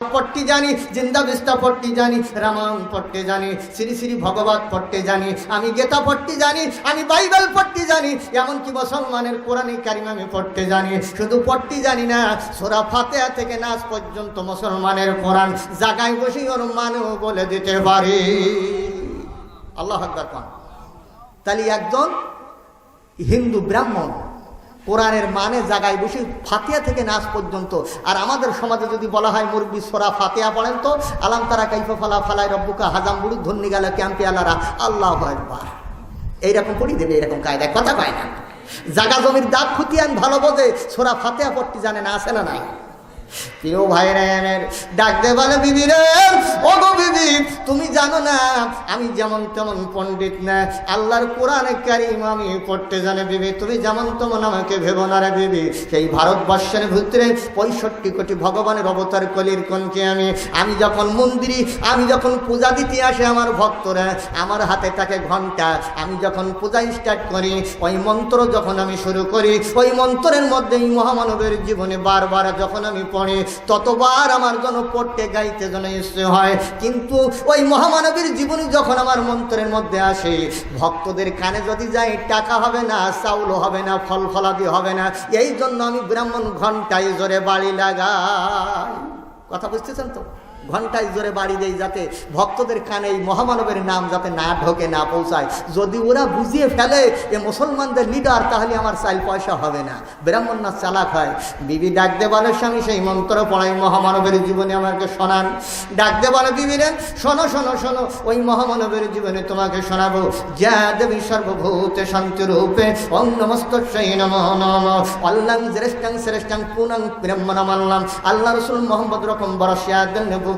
পড়তে জানি, জিন্দা বিস্তা পড়তে জানি, রামায়ণ পড়তে জানি, শ্রী শ্রী ভগবত পড়তে জানি, আমি গীতা পড়তে জানি, আমি বাইবেল পড়তে জানি, এমনকি মুসলমানের কোরআনে কারিম আমি পড়তে জানি। শুধু পড়তে জানি না, সোরা ফাতেহা থেকে নাচ পর্যন্ত মুসলমানের কোরআন জাগায় বসে ওর মানেও বলে দিতে পারি। আল্লাহ আকবার পান তাহলে একজন হিন্দু ব্রাহ্মণ কোরআনের মানে জাগায় বসে ফাতিয়া থেকে নাচ পর্যন্ত। আর আমাদের সমাজে যদি বলা হয়, মুরব্বী সোরা ফাতিয়া পড়েন তো, আলাম তারা কাইফা ফালা ফালাই রব্বুকা হাজাম বুড়ি ধন্যী গেল ক্যাম্পে আলারা আল্লাহ একবার এইরকম করি দেবে এরকম কায়দায় কথা পায় না। জাগা জমির দাগ খুতিয়ান ভালো বোঝে, সোরা ফাতেয়া পড়তে জানে না আসে না নাই? প্রিয় ভাইরা আমার ডাকতে বলে বিবি রে। ও গো বিবি, তুমি জানো না, আমি যেমন তেমন পণ্ডিত না। আল্লাহর কোরআনে কারিম আমি পড়তে জানে বিবি, তুমি যেমন তেমন আমাকে ভেবো না রে বিবি। সেই ভারতবর্ষের ভিতরে পঁয়ষট্টি কোটি ভগবানের অবতার কলির কোনকে আমি আমি যখন মন্দিরে, আমি যখন পূজা দিতে আসে আমার ভক্তরা, আমার হাতে থাকে ঘণ্টা আমি যখন পূজা স্টার্ট করি, ওই মন্ত্র যখন আমি শুরু করি, ওই মন্ত্রের মধ্যেই মহামানবের জীবনে বারবার যখন আমি পড়ি, ততবার আমার যেন পড়তে গাইতে যেন ইচ্ছে হয়। কিন্তু ওই মহামানবীর জীবনী যখন আমার মন্ত্রের মধ্যে আসে, ভক্তদের কানে যদি যাই, টাকা হবে না চাউল হবে না, ফল ফলাদি হবে না এই জন্য আমি ব্রাহ্মণ ঘন্টায় জোরে বাড়ি লাগা কথা বুঝতেছেন তো? ঘন্টায় জোরে বাড়ি দেয় যাতে ভক্তদের কানে এই মহামানবের নাম যাতে না ঢোকে, না পৌঁছায়। যদি ওরা বুঝিয়ে ফেলে এ মুসলমানদের লিডার, তাহলে আমার চাইল পয়সা হবে না। ব্রাহ্মণ না চালাক হয়। বিবি ডাক দেবালের স্বামী, সেই মন্ত্র পড়াই মহামানবের জীবনে আমাকে শোনান। ডাক দেবালে বিবি রে, শোনো শোনো শোনো, ওই মহামানবের জীবনে তোমাকে শোনাবো। যা দেবী সর্বভূতে শান্তি রূপে ওং নমস্তস্যই নম নম। অল্লাং, শ্রেষ্ঠাং শ্রেষ্ঠাং, পুনং ব্রহ্মণমাল্লাম। আল্লাহ রসুল মোহাম্মদ রকম বরসিয়াদ বুকি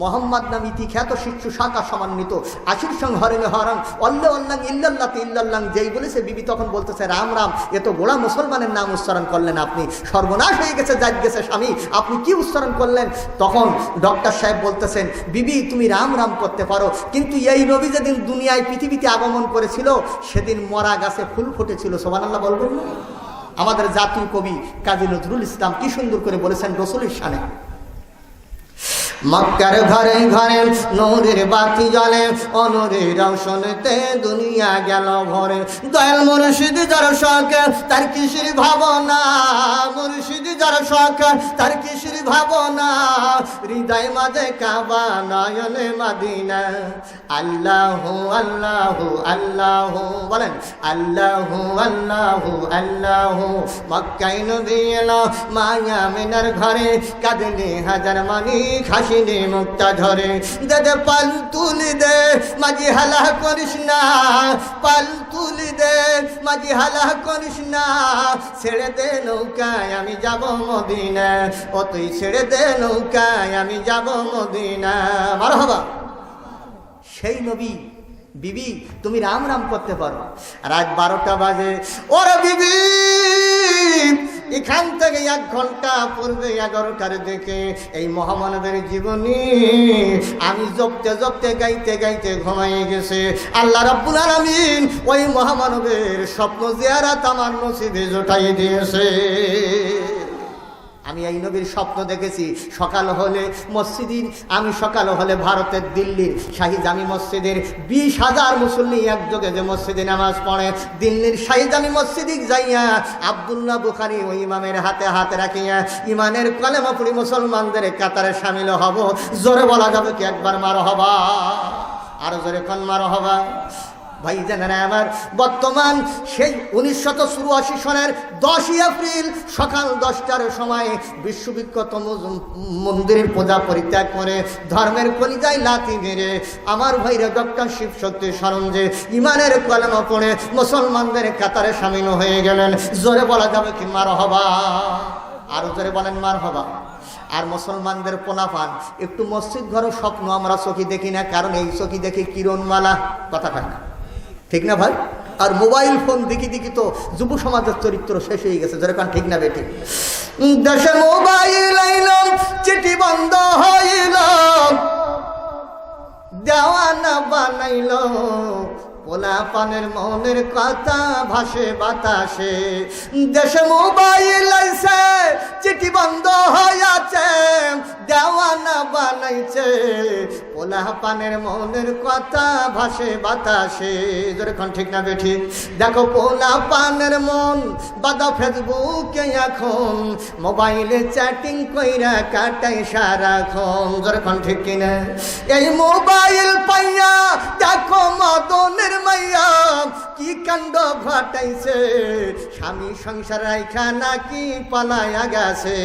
মোহাম্মদ নাম ইতি খ্যাত শিশু শাখা সমন্বিত। আশির সঙ্গ হরেন হরং, অল্লে অল্লাং, ইল্লাল্লাতে ইল্লাল্লাং। যেই বলেছে বিবি তখন বলতেছে, রাম রাম, এ তো গোড়া মুসলমানের নাম উচ্চারণ করলেন আপনি। সর্বনাশ হয়ে গেছে যাই গেছে স্বামী, আপনি কি উচ্চারণ করলেন? তখন ডক্টর সাহেব বলতেছেন, বিবি, তুমি রাম রাম করতে পারো, কিন্তু এই নবী যেদিন দুনিয়ায় পৃথিবীতে আগমন করেছিল, সেদিন মরা গাছে ফুল ফুটেছিল। সোমান আল্লাহ বলবেন আমাদের জাতীয় কবি কাজী নজরুল ইসলাম কি সুন্দর করে বলেছেন রসুলের শানে মক্কার ঘরে ঘরে নূরের বাতি জ্বলে অনরে রৌশনতে দুনিয়া গেল ভরে। দয়াল মুর্শিদ যার শখ তার কিসির ভাবনা? মুর্শিদ যার শখ তার কিসির ভাবনা? হৃদয় মাঝে কাবা নয়নে মাদিনা। আল্লাহ আল্লাহ আল্লাহ, বলেন, আল্লাহ আল্লাহ আল্লাহ। মক্কাই নদী এলো মায়া মিনার ঘরে, কাঁদলে হাজার মানি খাসিনি মুক্তা ধরে দে দে পাল তুলি দে, মাঝি হালা করিস না। পাল তুলি দে, মাঝি হালা করিস না। ছেড়ে দে নৌকায়, আমি যাব মদিনা। ও তুই ছেড়ে দে নৌকায়, আমি যাব মদিনা। মার হবা সেই নবী, বিবি, তুমি রাম রাম করতে পারো। রাত বারোটা বাজে। ওরে বিবি! এখান থেকে এক ঘণ্টা পূর্বে এগারোটার দিকে এই মহামানবের জীবনী আমি জপতে জপতে গাইতে গাইতে ঘুমাই গেছে। আল্লাহ রাব্বুল আলমিন ওই মহামানবের স্বপ্ন জিয়ারা তামার মসিদে জোটাই দিয়েছে। আমি এই নবীর স্বপ্ন দেখেছি। সকাল হলে মসজিদের, আমি সকাল হলে ভারতের দিল্লির শাহি জামি মসজিদের, বিশ হাজার মুসল্লি একযোগে যে মসজিদে নামাজ পড়ে। দিল্লির শাহি জামি মসজিদে যাইয়া আবদুল্লাহ বুখারি ওই ইমামের হাতে হাতে রাখিয়া ইমানের কলেমা পড়ি মুসলমানদের কাতারে সামিল হব। জোরে বলা যাবে কি একবার মার হবা? আরও জোরে কন মার হবা? ভাই জানেন আমার, বর্তমান সেই উনিশশত চুরাশি সনের দশই এপ্রিল সকাল দশটার সময় বিশ্ববিখ্যাত মন্দিরের পূজা পরিত্যাগ করে ধর্মের কলিজায় লাথি মেরে আমার ভাইরা ডক্টর শিব স্মরণ যে ইমানের কলমা পড়ে মুসলমানদের কাতারে সামিল হয়ে গেলেন। জোরে বলা যাবে কি মার হবা? আরও জোরে বলেন মার হবা। আর মুসলমানদের পোলাপান, একটু মসজিদ ঘরও স্বপ্ন আমরা চোখি দেখি না, কারণ এই চোখি দেখি কিরণমালা, কথা না। ঠিক না ভাই? আর মোবাইল ফোন দেখি দেখি তো যুব সমাজের চরিত্র শেষ হয়ে গেছে যেরকম ঠিক না বেটি। দেশে মোবাইল আইলাম, চিঠি বন্ধ হইল দেওয়ানা বানাইল পোলা পানের মনের কথা ভাসে বাতাসে। দেশে মোবাইল আইছে, চিঠি বন্ধ হইয়াছে, দেওয়ানা বানাইছে। পোলা পানের মনের কথা ভাসে বাতাসে। যেরকম ঠিক না বেঠি? দেখো পোলা পানের মন, বাদা ফেসবুকে এখন। মোবাইলে চ্যাটিং কইরা কাটাই সারাক্ষণ। যেরকম ঠিক কিনা? এই মোবাইল পাইয়া দেখো মদনের মাইয়া, কি কাণ্ড ঘটাইছে? স্বামী সংসার রাইখা নাকি পালায়া গেছে।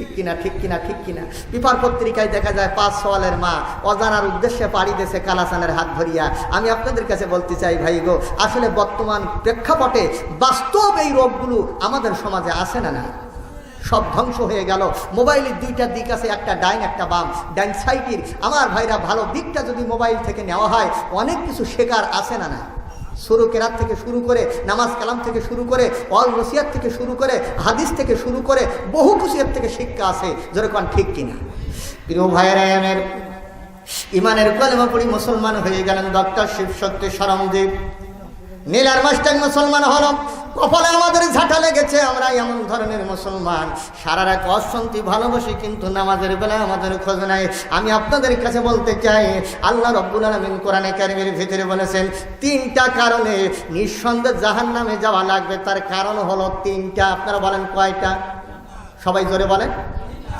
ঠিক কিনা ঠিক কিনা ঠিক কিনা। পেপার পত্রিকায় দেখা যায় পাঁচ সওয়ালের মা অজানার উদ্দেশ্যে পাড়ি দেশে কালাসানের হাত ধরিয়া। আমি আপনাদের কাছে বলতে চাই ভাই গো, আসলে বর্তমান প্রেক্ষাপটে বাস্তব এই রোগগুলো আমাদের সমাজে আসে না না সব ধ্বংস হয়ে গেল। মোবাইলের দুইটা দিক আছে, একটা ডাইন, একটা বাম। ডাইন সাইকেল আমার ভাইরা ভালো দিকটা যদি মোবাইল থেকে নেওয়া হয়, অনেক কিছু শেখার আসে না না শুরু কেরাত থেকে শুরু করে নামাজ কালাম থেকে শুরু করে অল রসিয়াত থেকে শুরু করে হাদিস থেকে শুরু করে বহু এর থেকে শিক্ষা আছে। যেরকম ঠিক কিনা? প্রিয় ভাইয়েরা ইমানের কলেমা পড়ি মুসলমান হয়ে গেলেন ডক্টর শিব সত্যি সরমদেব নীলার মাস্টার মুসলমান হল। কপালে আমাদের ঝাঁটা লেগেছে, আমরা এমন ধরনের মুসলমান। সারা রাত অশান্তি, ভালোবাসি, কিন্তু নামাজের বেলায় আমাদের খোঁজ নাই। আমি আপনাদের কাছে বলতে চাই, আল্লাহ রব্বুল আলমিন কোরআনে কারিমের ভিতরে বলেছেন, তিনটা কারণে নিঃসন্দেহ জাহান নামে যাওয়া লাগবে। তার কারণ হলো তিনটা। আপনারা বলেন কয়টা? সবাই জোরে বলেন।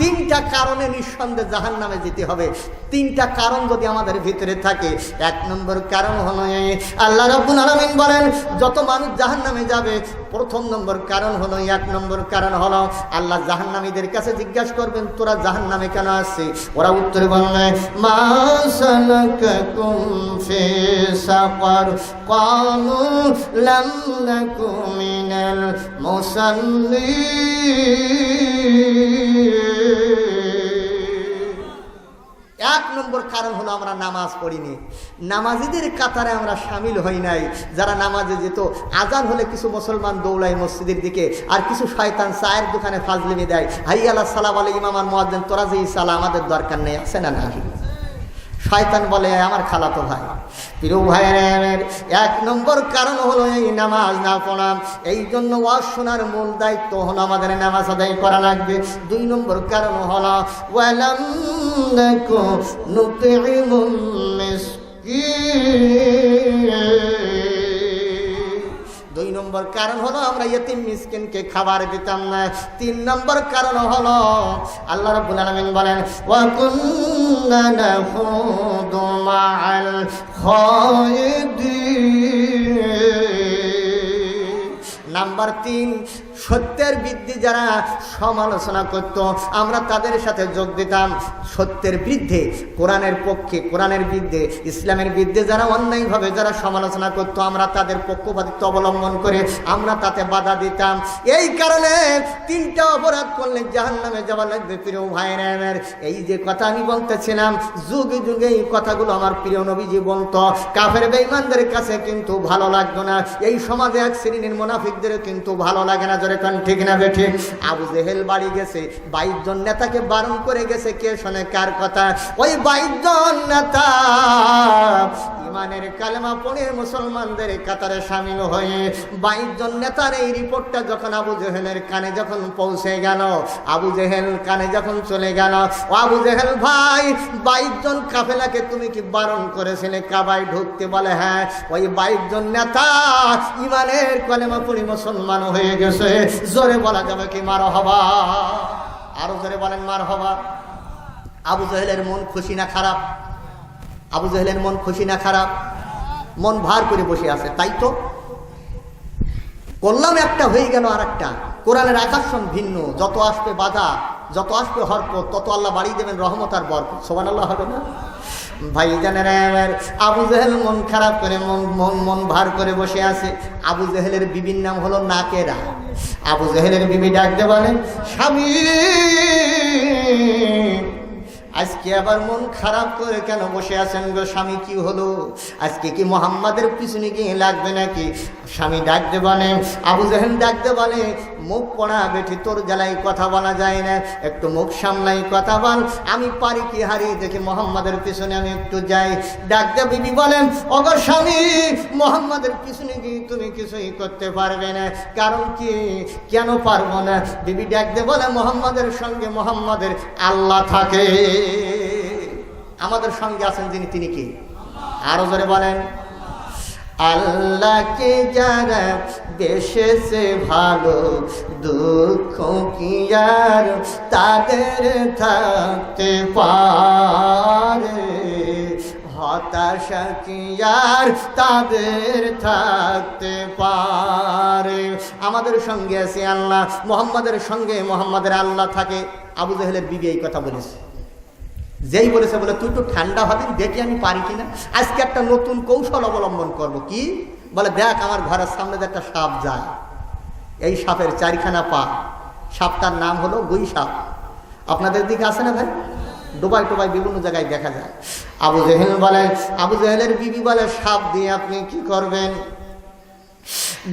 তিনটা কারণে নিঃসন্দেহে জাহান নামে যেতে হবে। তিনটা কারণ যদি আমাদের ভিতরে থাকে, এক নম্বর কারণ হলো আল্লাহ রব্বুল আলমিন বলেন, যত মানুষ জাহান নামে যাবে প্রথম নম্বর কারণ হলো, এক নম্বর কারণ হলো, আল্লাহ জাহান্নামীদের কাছে জিজ্ঞাসা করবেন, তোরা জাহান নামে কেন আসছে ওরা উত্তরে বলবে, মা এক নম্বর কারণ হলো আমরা নামাজ পড়িনি। নামাজিদের কাতারে আমরা সামিল হই নাই। যারা নামাজে যেত, আজান হলে কিছু মুসলমান দৌড়ায় মসজিদের দিকে, আর কিছু শয়তান চায়ের দোকানে ফাজলিমি দেয়। হাই আল্লাহ, সালাম আলাই ইমাম আর মোয়াজ্জেন, তোরা যে ইসালা আমাদের দরকার নেই, আছে না না শয়তান বলে আমার খালাতো ভাই। প্রিয় ভাইয়ের এক নম্বর কারণ হলো এই নামাজ না পড়া। এই জন্য ওয়াজ শোনার মূল দায়িত্ব হলো আমাদের নামাজ আদায় করা লাগবে। দুই নম্বর কারণ হলো, ওয়ালাম নম্বর কারণ হলো আমরা ইয়তিম মিসকিনকে খাবার দিতাম না। তিন নম্বর কারণ হলো, আল্লাহ রাব্বুল আলামিন বলেন ওয়া কুন্না নাহুদু মাআল খায়দি নাম্বার তিন সত্যের বৃদ্ধি যারা সমালোচনা করত, আমরা তাদের সাথে যোগ দিতাম। সত্যের বৃদ্ধে কোরআনের পক্ষে, কোরআনের বৃদ্ধে ইসলামের বিরুদ্ধে যারা অন্যায়ভাবে যারা সমালোচনা করত, আমরা তাদের পক্ষপাতিত্ব অবলম্বন করে আমরা তাতে বাধা দিতাম। এই কারণে তিনটা অপরাধ করলে জাহান নামে যাওয়া লাগবে প্রিয় ভাইয়ের এই যে কথা আমি বলতেছিলাম, যুগে যুগে এই কথাগুলো আমার প্রিয় নবীজি বলতো। কাফের বেঈমানদের কাছে কিন্তু ভালো লাগতো না। এই সমাজে এক শ্রেণির মোনাফিকদের কিন্তু ভালো লাগে না। জোরে কান ঠিক না বেঠে আবু জেহেল বাড়ি গেছে, বাইশ জন নেতাকে বারণ করে গেছে, কে শোনে কার কথা? ওই বাইশ জন নেতা ইমানের কালেমা পড়ে মুসলমানদের কাতারে সামিল হয়ে বাইশ জন নেতার এই রিপোর্টটা যখন আবু জেহেলের কানে যখন পৌঁছে গেল, আবু জেহেল কানে যখন চলে গেল, ও আবু জেহেল ভাই, বাইশ জন কাফেলাকে তুমি কি বারণ করেছিলে? কাবাই ঢুকতে বলে হ্যাঁ ওই বাইশ জন নেতা ইমানের কলেমা পড়ি মুসলমান হয়ে গেছে জোরে বলা যাবে কি মার হবা আরও জোরে বলেন মার হবা আবু জহেলের মন খুশি না খারাপ? আবু জহেলের মন খুশি না খারাপ? মন ভার করে বসে আছে, তাই তো? করলাম একটা হয়ে গেল আর একটা কোরআনের আকর্ষণ ভিন্ন। যত আসবে বাধা, যত আসবে হরকত, তত আল্লাহ বাড়িয়ে দেবেন রহমত আর বরকত। সোমান আল্লাহ হবে না? ভাই জানেন এবার আবু জেহেল মন খারাপ করে, মন মন মন ভার করে বসে আছে। আবু জেহেলের বিবির নাম হলো নাকেরা আবু। জেহেলের বিবি ডাকতে বলেন স্বামী আজকে আবার মন খারাপ করে কেন বসে আছেন গো স্বামী? কি হলো? আজকে কি মোহাম্মদের পিছনে গিয়ে লাগবে নাকি? স্বামী ডাকতে বলে, আবু জাহেল ডাকতে বলে, মুখ পড়া বেঠি তোর জ্বালাই কথা বলা যায় না, একটু মুখ সামলাই কথা বল, আমি পারি কি হারিয়ে দেখি মোহাম্মদের পিছনে আমি একটু যাই। ডাকতে বিবি বলেন অগর স্বামী, মোহাম্মদের পিছনে গিয়ে তুমি কিছুই করতে পারবে না, কারণ কি? কেন পারব না? বিবি ডাকতে বলে, মোহাম্মদের সঙ্গে মোহাম্মদের আল্লাহ থাকে। আমাদের সঙ্গে আছেন যিনি, তিনি কি? আরও জোরে বলেন। আল্লাহকে যারা বেশেছে ভালো, দুঃখ কি আর তাদের থাকতে পারে? হতাশা কি আর তাদের থাকতে পারে? আমাদের সঙ্গে আছে আল্লাহ, মোহাম্মদের সঙ্গে মোহাম্মদের আল্লাহ থাকে। আবু জাহেলের বিবি এই কথা বলেছে। যেই বলেছে বলে, তুই একটু ঠান্ডা হবি দেখি আমি পারি কিনা। আজকে একটা নতুন কৌশল অবলম্বন করব। কি? বলে, দেখ, আমার ঘরের সামনে যে একটা সাপ যায়, এই সাপের চারিখানা পা। সাপটার নাম হলো গুই সাপ। আপনাদের দিকে আছে না ভাই? ডোবাই টোবাই বিভিন্ন জায়গায় দেখা যায়। আবু জেহেল বলে, আবু জেহেলের বিবি বলে, সাপ দিয়ে আপনি কি করবেন?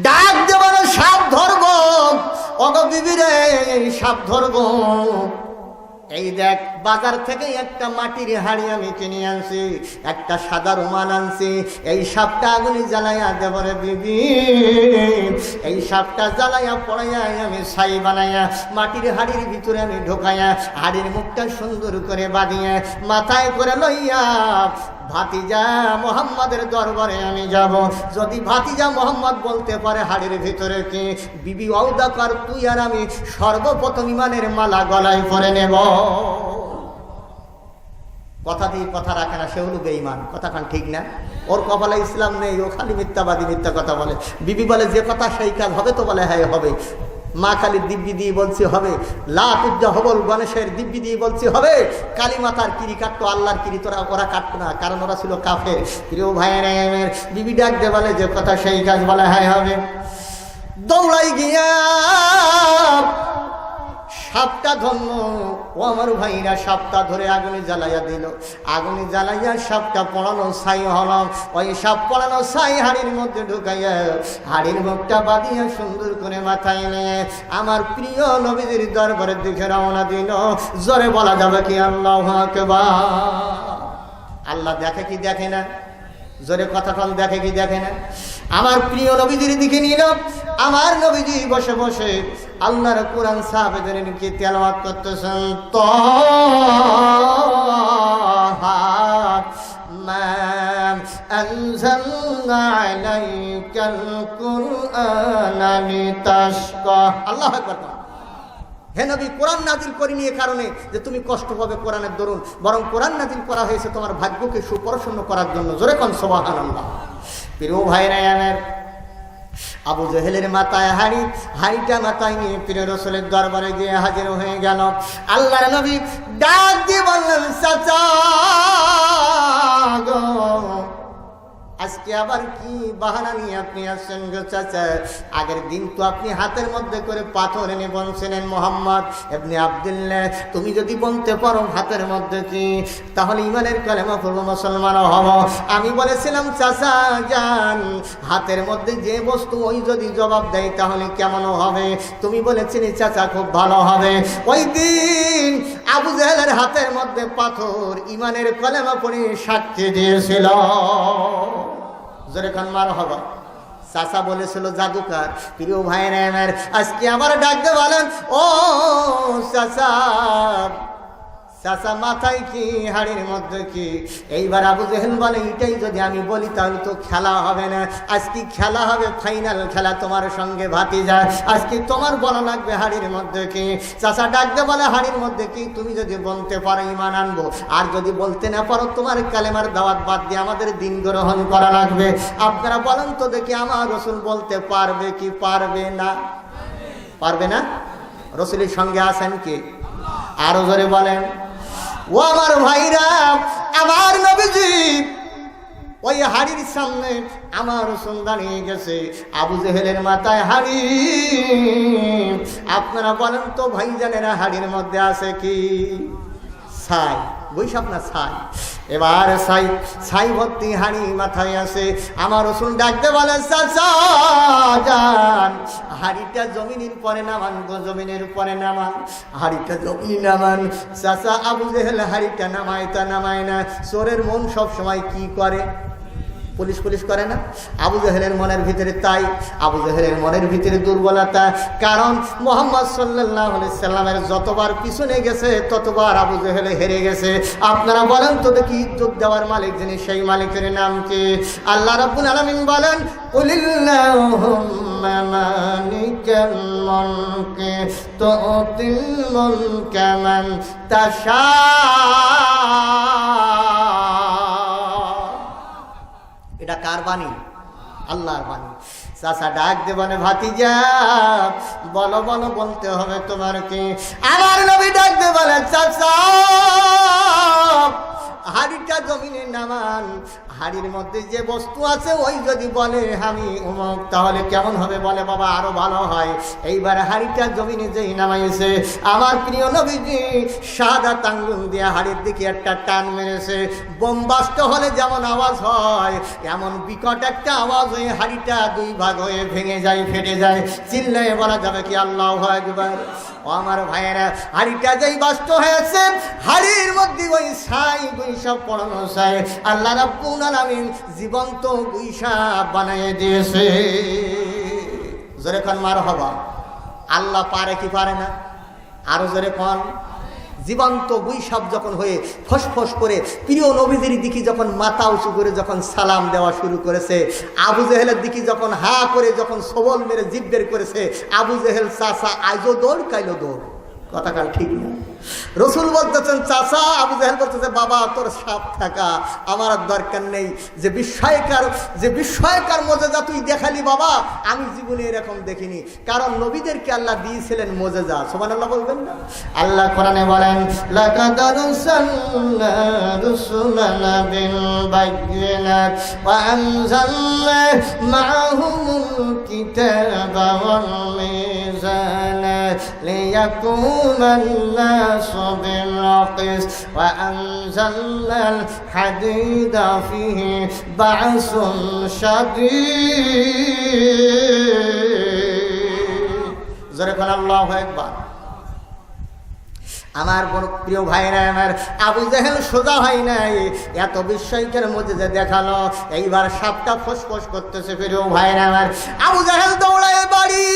ডাক দেবার সাপ ধরব। অগ বিবিরে এই সাপ ধরব। এই দেখ বাজার থেকে একটা মাটির হাড়ি আমি কিনে আনছি, একটা সাদা রুমাল আনছি। এই সাপটা আগুনি জ্বালাইয়া দেবরে বিবি। এই সাপটা জ্বালাইয়া পড়াইয়া আমি ছাই বানাইয়া মাটির হাড়ির ভিতরে আমি ঢোকাইয়া হাড়ির মুখটা সুন্দর করে বাঁধিয়া, মাথায় করে লইয়া, ভাতিজা মোহাম্মদের দরবারে আমি যাব। যদি ভাতিজা মোহাম্মদ বলতে পারে হাড়ির ভিতরে কি, বিবি ঔদা কর তুই আর আমি সর্বপ্রথম ইমানের মালা গলায় পরে নেব। কথা দিয়ে কথা রাখে না, সে হলো বেঈমান। কথা খান ঠিক না? ওর কপালে ইসলাম নেই, ও খালি মিথ্যাবাদী, মিথ্যা কথা বলে। বিবি বলে, যে কথা সেই কাজ হবে তো বলে হ্যাঁ হবে। মা কালীর দিব্যি দিয়ে বলছি, হবে। লাত উজ্জা হবল গণেশের দিব্যি দিয়ে বলছি, হবে। কালী মাতার কিরি কাটতো, আল্লাহর কিরি, তোরা, ওরা কাটতো না, কারণ ওরা ছিল কাফে প্রিয় ভাইয়ের বিবি ডাক দে বলে, যে কথা সেই কাজ বলে হ্যাঁ হবে। দৌড়াই গিয়া সাপটা ধন্য ও আমার ভাইরা সাপটা ধরে আগুনে জ্বালাইয়া দিল। আগুনে জ্বালাইয়া সাপটা পড়ানো ছাই হল। ওই সাপ পড়ানো ছাই হাড়ির মধ্যে ঢুকাইয়া হাড়ির মুখটা বাঁধিয়া সুন্দর করে মাথায় নিয়ে আমার প্রিয় নবীদের দরবারের দিকে রওনা দিল। জোরে বলা যাবে কি আল্লাহ আল্লাহ দেখে কি দেখে না? জোরে কথা কম দেখে কি দেখে না? আমার প্রিয় নবীজির দিকে নিল আমার নবীজি বসে বসে আল্লাহর কোরআন সাহাবেদের কি তেলাওয়াত করতেছেন। তো আল্লাহ আকবার। হে নবী, কোরআন নাজিল করিনি এ কারণে যে তুমি কষ্ট পাবে কোরআনের দরুন। বরং কোরআন নাজিল করা হয়েছে তোমার ভাগ্যকে সুপরসন্ন করার জন্য। জোরে কন সোবাহান আল্লাহ প্রিয় ভাইরা আবু জহেলের মাথায় হাড়ি, হাড়িটা মাথায় নিয়ে প্রিয় রসুলের দরবারে গিয়ে হাজির হয়ে গেল। আল্লাহ নবী ডাক দিয়ে বললেন, চাচা আজকে আবার কি বাহানা নিয়ে আপনি আসছেন গো চাচা? আগের দিন তো আপনি হাতের মধ্যে করে পাথর এনে বলছিলেন মোহাম্মদ এমনি আবদুল্লাহ। তুমি যদি বলতে পারো হাতের মধ্যে কি, তাহলে ইমানের কালেমা পড়ব, মুসলমান হব। আমি বলেছিলাম, চাচা, যান, হাতের মধ্যে যে বস্তু, ওই যদি জবাব দেয়, তাহলে কেমন হবে? তুমি বলেছিলে, চাচা, খুব ভালো হবে। ওই দিন আবু জাহেলের হাতের মধ্যে পাথর ইমানের কলেমা পড়ে সাক্ষী দিয়েছিল। জোরে খান মার হবা চাচা বলেছিল, জাদুকার, প্রিয় ভাইয়ের আজকে আমার ডাকতে বলেন ও চাচা চাচা, মাথায় কি, হাড়ির মধ্যে কি? এইবার আবু জেহেল বলে এটাই যদি আমি বলি, তাহলে তো খেলা হবে না। আজকে খেলা হবে? ফাইনাল খেলা তোমার সঙ্গে ভাতি যায় আজকে তোমার বলা লাগবে হাড়ির মধ্যে কি? চাচা ডাকবে বলে, হাড়ির মধ্যে কি? তুমি যদি বলতে পারো, ইমান আনব। আর যদি বলতে না পারো, তোমার কালেমার দাওয়াত বাদ দিয়ে আমাদের দিন গ্রহণ করা লাগবে। আপনারা বলেন তো দেখি, আমার রসুল বলতে পারবে কি পারবে না? পারবে না? রসুলের সঙ্গে আছেন কি? আরও জোরে বলেন। ও আমার ভাইরা, আমার নবীজি, ওই হাড়ির সামনে আমার রসুন দাঁড়িয়ে গেছে। আবু জেহেলের মাথায় হাড়ি। আপনারা বলেন তো ভাইজানেরা হাড়ির মধ্যে আছে কি? ছাই, বৈশাখ না ছাই? এবার সাই সাই ভর্তি হাড়ি মাথায় আসে। আমার রসুন ডাকতে বলে যান। হাড়িটা জমিনের পরে নামান গো, জমিনের পরে নামান। হাড়িটা জমিন নামান। চাচা আবু জেহেল হাড়িটা নামায় তা নামায় না। চোরের মন সবসময় কি করে? পুলিশ পুলিশ করে না? আবু জাহেলের মনের ভিতরে তাই, আবু জাহেলের মনের ভিতরে দুর্বলতা। কারণ মোহাম্মদ সাল্লাহ সাল্লামের যতবার পিছনে গেছে, ততবার আবু জাহেলে হেরে গেছে। আপনারা বলেন তো দেখি ইজ্জত দেওয়ার মালিক যিনি, সেই মালিকের নাম কি? আল্লাহ রাব্বুল আলামিন বলেন মালিকাল মুলকি তুতিল মুলকা মান এটা কার বাণী? আল্লাহর বাণী। চাষা ডাক দেবানে ভাতিজা, বলো বলো, বলতে হবে তোমার কি? আমার নবী ডাক দেবানে চাষা হাড়িটা জমিনে নামান হাড়ির মধ্যে যে বস্তু আছে, ওই যদি বলে, আমি অমুক তাহলে কেমন হবে? বলে, বাবা, আরও ভালো হয়। এইবার হাড়িটা জমিনে যেই নামাইছে, আমার প্রিয় নবীজি সাদা তাঙ্গুল দিয়ে হাড়ির দিকে একটা টান মেরেছে। বোমবাস্ট হলে যেমন আওয়াজ হয়, এমন বিকট একটা আওয়াজ হয়ে হাড়িটা দুই ভাগ হয়ে ভেঙে যায়, ফেটে যায়। চিল্লায় বলা যাবে কি, আল্লাহ একবার আমার ভাইয়েরা, হাড়িটা যেই বাস্ত হয়েছে, হাড়ির মধ্যে ওই সাই গুইসব পড়ানো ছাই আল্লাহ রাব্বুল আলামিন জীবন্ত গুইসা বানিয়ে দিয়েছে। জোরে খান মার হবা আল্লাহ পারে কি পারে না? আরও জোরে কন। জীবন্ত বৈশাপ যখন হয়ে ফসফস করে প্রিয় নবীদের দিকে যখন মাথা উঁচু করে যখন সালাম দেওয়া শুরু করেছে, আবু জেহেলের দিকে যখন হা করে যখন সবল মেরে জিভ বের করেছে, আবু জেহেল চাষা আজও দৌড় কাইলো দৌড়। কথাকাল ঠিক না। রসুল বলতেছেন চাষা আবু জাহেল বলতেছে, বাবা, তোর সাপ থাকা আমার আর দরকার নেই। যে বিস্ময়কার যে বিস্ময়কার মজেজা তুই দেখালি বাবা, আমি জীবনে এরকম দেখিনি। কারণ নবীদেরকে আল্লাহ দিয়েছিলেন মজেজা। সোমান আল্লাহ বলবেন না? আল্লাহ কোরআনে বলেন কিতাবা ওয়াল মিজানা লিয়াকুনা الناس بالقسط وأنزلنا الحديد فيه بعث شديد زرقنا الله أكبر আমার বড় প্রিয় ভাইরা আমার আবু জাহেল সোজা হয় নাই এত বিস্ময়কের মধ্যে যে দেখালো এইবার সাপটা ফসফস করতেছে প্রিয় ভাইরা আমার আবু জাহেল দৌড়ায় বাড়ি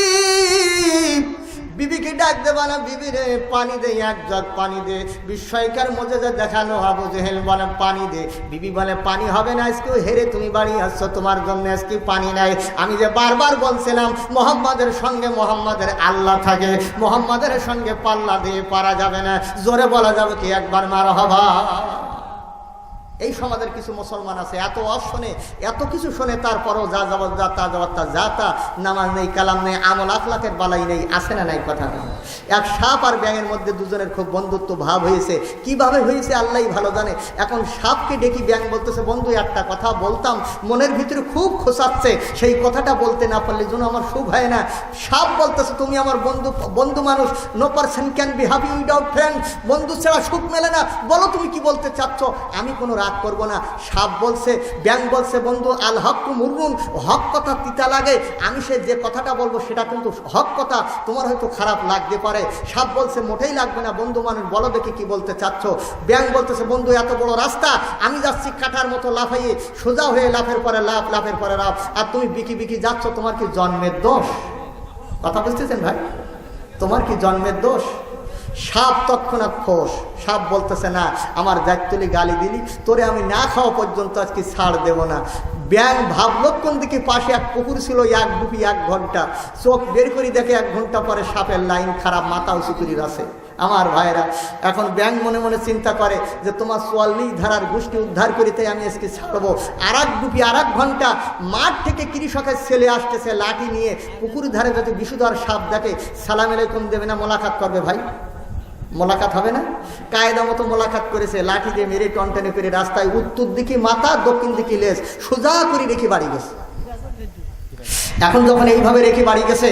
বিবিকে ডাক দেবা না বিবি রে, পানি দে, এক জগ পানি দে। বিস্ময়কার যে দেখানো আবু জেহেল বলে পানি দে। বিবি বলে, পানি হবে না আজকেও হেরে তুমি বাড়ি আসছো, তোমার জন্য আজকে পানি নাই। আমি যে বারবার বলছিলাম, মোহাম্মদের সঙ্গে মোহাম্মদের আল্লাহ থাকে, মোহাম্মদের সঙ্গে পাল্লা দিয়ে পারা যাবে না। জোরে বলা যাবে কি একবার মারা হবা? এই সমাজের কিছু মুসলমান আছে, এত অফ শোনে এত কিছু শোনে তারপরও যা যাবত যা তা যাবত তা যা তা, নামাজ নেই, কালাম নেই আমল আখলাকের বালাই নেই, আসে না নাই কথা। এক সাপ আর ব্যাঙের মধ্যে দুজনের খুব বন্ধুত্ব ভাব হয়েছে। কীভাবে হয়েছে আল্লাহ ভালো জানে। এখন সাপকে ডেকে ব্যাং বলতেছে, বন্ধু, একটা কথা বলতাম, মনের ভিতরে খুব খোসাচ্ছে সেই কথাটা বলতে না পারলে যেন আমার সুখ হয় না। সাপ বলতেছে, তুমি আমার বন্ধু বন্ধু মানুষ no person can be happy without friend বন্ধু ছাড়া সুখ মেলে না। বলো তুমি কি বলতে চাচ্ছ? আমি কোনো রাগ করব না। সাপ বলছে ব্যাং বলছে, বন্ধু, আল হক টু মুরমুন হক কথা তিতা লাগে। আমি সে যে কথাটা বলব সেটা কিন্তু হক কথা। তোমার হয়তো খারাপ লাগতে পারে। সাপ বলছে, মোটেই লাগবে না, বন্ধু মানুষ, বলো দেখি কি বলতে চাচ্ছ। ব্যাং বলতেছে, বন্ধু, এত বড় রাস্তা, আমি যাচ্ছি কাটার মতো লাফাইয়ে, সোজা হয়ে লাফের পরে লাফ, লাফের পরে লাফ, আর তুমি বিকি বিকি যাচ্ছ, তোমার কি জন্মের দোষ? কথা বুঝতেছেন ভাই? তোমার কি জন্মের দোষ? সাপ তৎক্ষণাৎ ফোস সাপ বলতেছে, না, আমার দায়িত্বলি গালি দিলি, তোরে আমি না খাওয়া পর্যন্ত আজকে ছাড় দেব না। ব্যাং ভাবলক্ষণ দিকে পাশে এক পুকুর ছিল, এক ডুবি এক ঘণ্টা। চোখ বের করি দেখে এক ঘণ্টা পরে সাপের লাইন খারাপ, মাথা উঁচু করির আছে আমার ভাইরা এখন ব্যাংক মনে মনে চিন্তা করে যে, তোমার চুয়াল্লিশ ধারার গোষ্ঠী উদ্ধার করিতে আমি আজকে ছাড়বো আর এক ডুবি আর এক ঘণ্টা মাঠ থেকে কৃষকের ছেলে আসতেছে, লাঠি নিয়ে পুকুর ধারে যদি বিশুধার সাপ দেখে, সালাম দেবে না, মোলাকাত করবে ভাই। মোলাকাত হবে না? কায়দা মতো মোলাকাত করেছে, লাঠি দিয়ে মেরে টনটনে করে রাস্তায় উত্তর দিকে মাথা, দক্ষিণ দিকে লেস সোজা করে রেখে বাড়ি গেছে। এখন যখন এইভাবে রেখে বাড়ি গেছে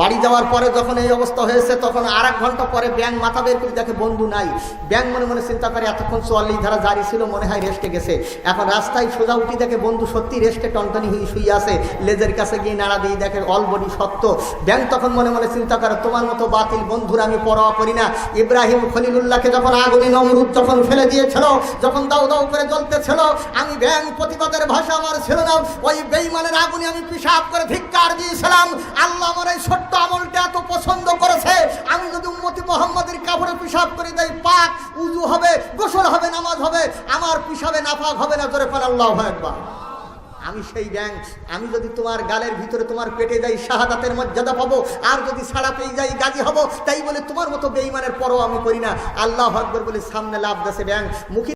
বাড়ি যাওয়ার পরে যখন এই অবস্থা হয়েছে, তখন আর এক ঘণ্টা পরে ব্যাংক মাথা বের করে দেখে বন্ধু নাই। ব্যাংক মনে মনে চিন্তা করে, এতক্ষণ চুয়াল্লিশ ধারা জারি ছিল, মনে হয় রেস্টে গেছে। এখন রাস্তায় সোজা উঠি দেখে বন্ধু সত্যি রেস্টে টনটনি হয়ে শুয়ে আছে। লেজের কাছে গিয়ে নাড়া দিয়ে দেখে অল বডি সত্য ব্যাংক তখন মনে মনে চিন্তা করে, তোমার মতো বাতিল বন্ধুর আমি পরোয়া করি না। ইব্রাহিম খলিলুল্লাহকে যখন আগুনি নমরুদ যখন ফেলে দিয়েছিল, যখন দাও দাও করে জ্বলতেছিল, আমি ব্যাং প্রতিবাদের ভাষা আমার ছিল না। ওই বেইমানের আগুনে আমি পিসাব করে ধিক্কার দিয়েছিলাম। আল্লাহ আমার এই আমলটা এত পছন্দ করেছে, আমি যদি উম্মতি মোহাম্মদের কাপড়ে পিসাব করে দেই, পাক উজু হবে, গোসল হবে, নামাজ হবে, আমার পিসাবে নাপাক হবে না, জোরে আল্লাহ একবার আমি সেই ব্যাং, আমি যদি তোমার গালের ভিতরে তোমার পেটে যাই শাহাদাতের মর্যাদা পাবো, আর যদি ছাড়া পেয়ে যাই গাজী হব, তাই বলে তোমার মতো বেইমানের পরও আমি করি না। আল্লাহ আকবর বলে সামনে লাভ দেশে ব্যাং, মুখী